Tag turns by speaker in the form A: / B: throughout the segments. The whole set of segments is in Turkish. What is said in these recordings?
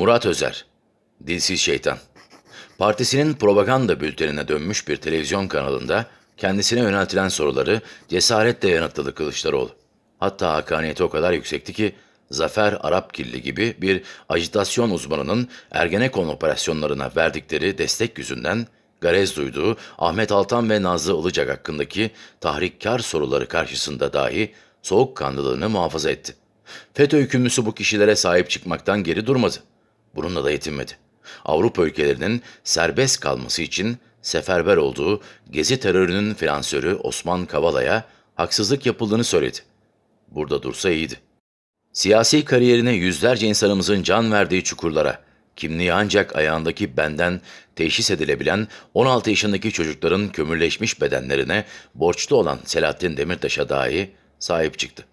A: Murat Özer, Dilsiz Şeytan. Partisinin propaganda bültenine dönmüş bir televizyon kanalında kendisine yöneltilen soruları cesaretle yanıtladı Kılıçdaroğlu. Hatta hakaniyeti o kadar yüksekti ki Zafer Arapkilli gibi bir ajitasyon uzmanının Ergenekon operasyonlarına verdikleri destek yüzünden garez duyduğu Ahmet Altan ve Nazlı Ilıcak hakkındaki tahrikkar soruları karşısında dahi soğukkanlılığını muhafaza etti. FETÖ hükümlüsü bu kişilere sahip çıkmaktan geri durmadı. Bununla da yetinmedi. Avrupa ülkelerinin serbest kalması için seferber olduğu Gezi terörünün finansörü Osman Kavala'ya haksızlık yapıldığını söyledi. Burada dursa iyiydi. Siyasi kariyerine yüzlerce insanımızın can verdiği çukurlara, kimliği ancak ayağındaki benden teşhis edilebilen 16 yaşındaki çocukların kömürleşmiş bedenlerine borçlu olan Selahattin Demirtaş'a dahi sahip çıktı.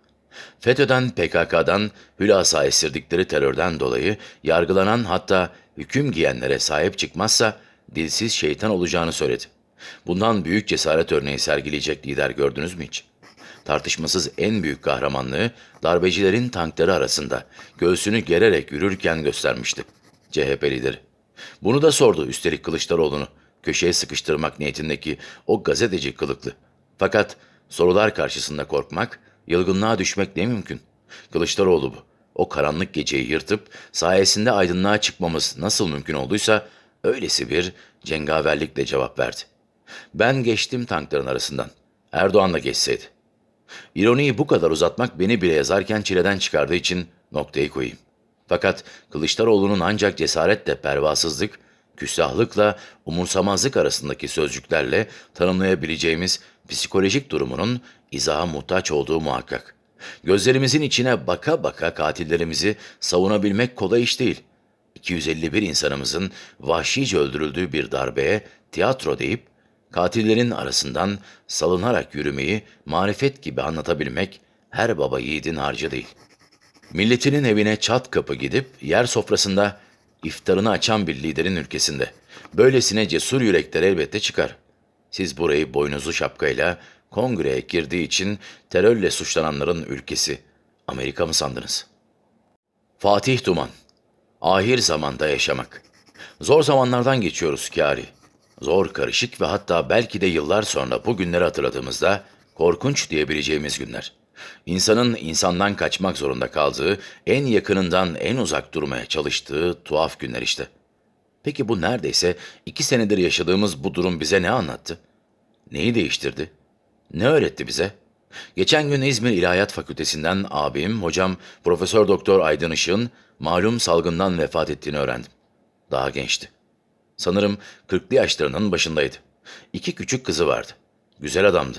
A: FETÖ'den, PKK'dan, hülasa estirdikleri terörden dolayı yargılanan hatta hüküm giyenlere sahip çıkmazsa dilsiz şeytan olacağını söyledi. Bundan büyük cesaret örneği sergileyecek lider gördünüz mü hiç? Tartışmasız en büyük kahramanlığı darbecilerin tankları arasında göğsünü gererek yürürken göstermişti. CHP lideri. Bunu da sordu üstelik Kılıçdaroğlu'nu köşeye sıkıştırmak niyetindeki o gazeteci kılıklı. Fakat sorular karşısında korkmak, yılgınlığa düşmek ne mümkün? Kılıçdaroğlu bu. O karanlık geceyi yırtıp sayesinde aydınlığa çıkmamız nasıl mümkün olduysa öylesi bir cengaverlikle cevap verdi. Ben geçtim tankların arasından. Erdoğan da geçseydi. İroniyi bu kadar uzatmak beni bile yazarken çileden çıkardığı için noktayı koyayım. Fakat Kılıçdaroğlu'nun ancak cesaretle pervasızlık, küstahlıkla umursamazlık arasındaki sözcüklerle tanımlayabileceğimiz psikolojik durumunun izaha muhtaç olduğu muhakkak. Gözlerimizin içine baka baka katillerimizi savunabilmek kolay iş değil. 251 insanımızın vahşice öldürüldüğü bir darbeye tiyatro deyip katillerin arasından salınarak yürümeyi marifet gibi anlatabilmek her baba yiğidin harcı değil. Milletinin evine çat kapı gidip yer sofrasında iftarını açan bir liderin ülkesinde. Böylesine cesur yürekler elbette çıkar. Siz burayı boynuzlu şapkayla kongreye girdiği için terörle suçlananların ülkesi Amerika mı sandınız? Fatih Duman Ahir zamanda yaşamak. Zor zamanlardan geçiyoruz Kari. Zor, karışık ve hatta belki de yıllar sonra bu günleri hatırladığımızda korkunç diyebileceğimiz günler. İnsanın insandan kaçmak zorunda kaldığı, en yakınından en uzak durmaya çalıştığı tuhaf günler işte. Peki bu neredeyse iki senedir yaşadığımız bu durum bize ne anlattı? Neyi değiştirdi? Ne öğretti bize? Geçen gün İzmir İlahiyat Fakültesinden abim, hocam Profesör Doktor Aydın Işık'ın malum salgından vefat ettiğini öğrendim. Daha gençti. Sanırım 40'lı yaşlarının başındaydı. İki küçük kızı vardı. Güzel adamdı.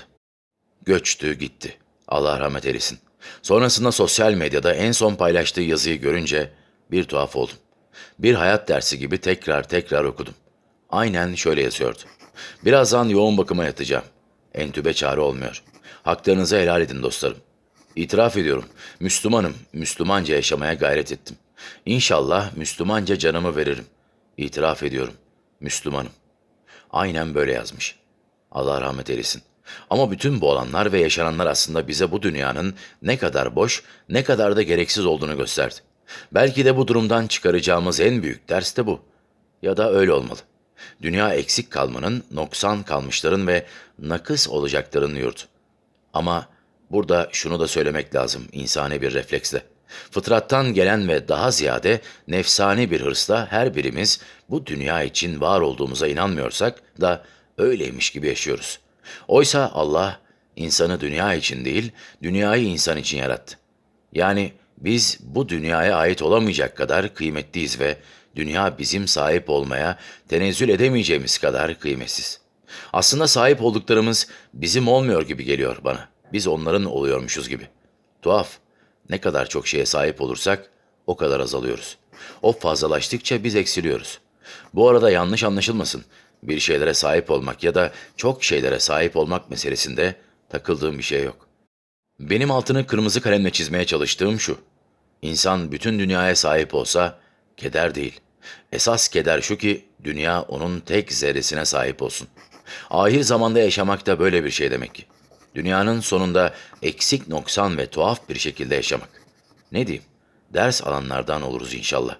A: Göçtü gitti. Allah rahmet eylesin. Sonrasında sosyal medyada en son paylaştığı yazıyı görünce bir tuhaf oldum. Bir hayat dersi gibi tekrar tekrar okudum. Aynen şöyle yazıyordu. Birazdan yoğun bakıma yatacağım. Entübe çare olmuyor. Haklarınızı helal edin dostlarım. İtiraf ediyorum. Müslümanım. Müslümanca yaşamaya gayret ettim. İnşallah Müslümanca canımı veririm. İtiraf ediyorum. Müslümanım. Aynen böyle yazmış. Allah rahmet eylesin. Ama bütün bu olanlar ve yaşananlar aslında bize bu dünyanın ne kadar boş, ne kadar da gereksiz olduğunu gösterdi. Belki de bu durumdan çıkaracağımız en büyük ders de bu. Ya da öyle olmalı. Dünya eksik kalmanın, noksan kalmışların ve nakıs olacakların yurdu. Ama burada şunu da söylemek lazım insani bir refleksle. Fıtrattan gelen ve daha ziyade nefsani bir hırsla her birimiz bu dünya için var olduğumuza inanmıyorsak da öyleymiş gibi yaşıyoruz. Oysa Allah insanı dünya için değil, dünyayı insan için yarattı. Yani biz bu dünyaya ait olamayacak kadar kıymetliyiz ve dünya bizim sahip olmaya tenezzül edemeyeceğimiz kadar kıymetsiz. Aslında sahip olduklarımız bizim olmuyor gibi geliyor bana. Biz onların oluyormuşuz gibi. Tuhaf. Ne kadar çok şeye sahip olursak o kadar azalıyoruz. O fazlalaştıkça biz eksiliyoruz. Bu arada yanlış anlaşılmasın. Bir şeylere sahip olmak ya da çok şeylere sahip olmak meselesinde takıldığım bir şey yok. Benim altını kırmızı kalemle çizmeye çalıştığım şu. İnsan bütün dünyaya sahip olsa keder değil. Esas keder şu ki dünya onun tek zerresine sahip olsun. Ahir zamanda yaşamak da böyle bir şey demek ki. Dünyanın sonunda eksik noksan ve tuhaf bir şekilde yaşamak. Ne diyeyim? Ders alanlardan oluruz inşallah.